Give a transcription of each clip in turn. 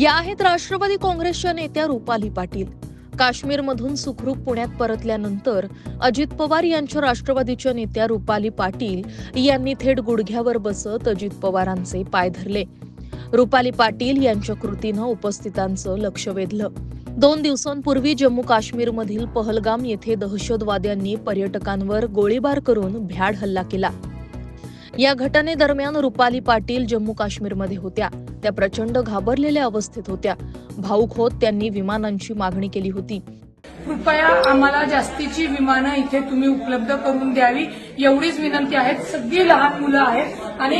या आहेत राष्ट्रवादी काँग्रेसच्या नेत्या रुपाली पाटील. काश्मीरमधून सुखरूप पुण्यात परतल्यानंतर अजित पवार यांच्या राष्ट्रवादीच्या नेत्या रुपाली पाटील यांनी थेट गुडघ्यावर बसत अजित पवारांचे पाय धरले. रुपाली पाटील यांच्या कृतीनं उपस्थितांचं लक्ष वेधलं. दोन दिवसांपूर्वी जम्मू काश्मीरमधील पहलगाम येथे दहशतवाद्यांनी पर्यटकांवर गोळीबार करून भ्याड हल्ला केला. या घटनेदरम्यान रुपाली पाटील जम्मू काश्मीरमध्ये होत्या. त्या प्रचंड घाबरलेल्या अवस्थेत होत्या. भाऊक होत त्यांनी विमानांची मागणी केली होती. कृपया आम्हाला जास्तीची विमानं इथे तुम्ही उपलब्ध करून द्यावी. एवढीच विनंती आहे सगळी लहान मुलं आहेत. आणि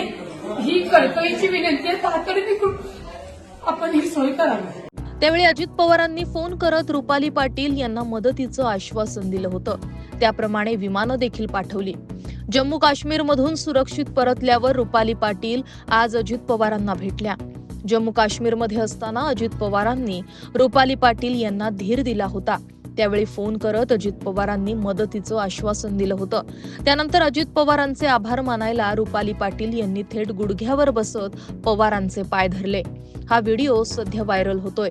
ही कळकळीची विनंती आहे. तातडीने आपण ही सोय करावी. त्यावेळी अजित पवारांनी फोन करत रुपाली पाटील यांना मदतीचं आश्वासन दिलं होतं. त्याप्रमाणे विमानं देखील पाठवली. जम्मू काश्मीरमधून सुरक्षित परतल्यावर रुपाली पाटील आज अजित पवारांना भेटल्या. जम्मू काश्मीरमध्ये असताना अजित पवारांनी रुपाली पाटील यांना धीर दिला होता. त्यावेळी फोन करत अजित पवारांनी मदतीचं आश्वासन दिलं होतं. त्यानंतर अजित पवारांचे आभार मानायला रुपाली पाटील यांनी थेट गुडघ्यावर बसत पवारांचे पाय धरले. हा व्हिडिओ सध्या व्हायरल होतोय.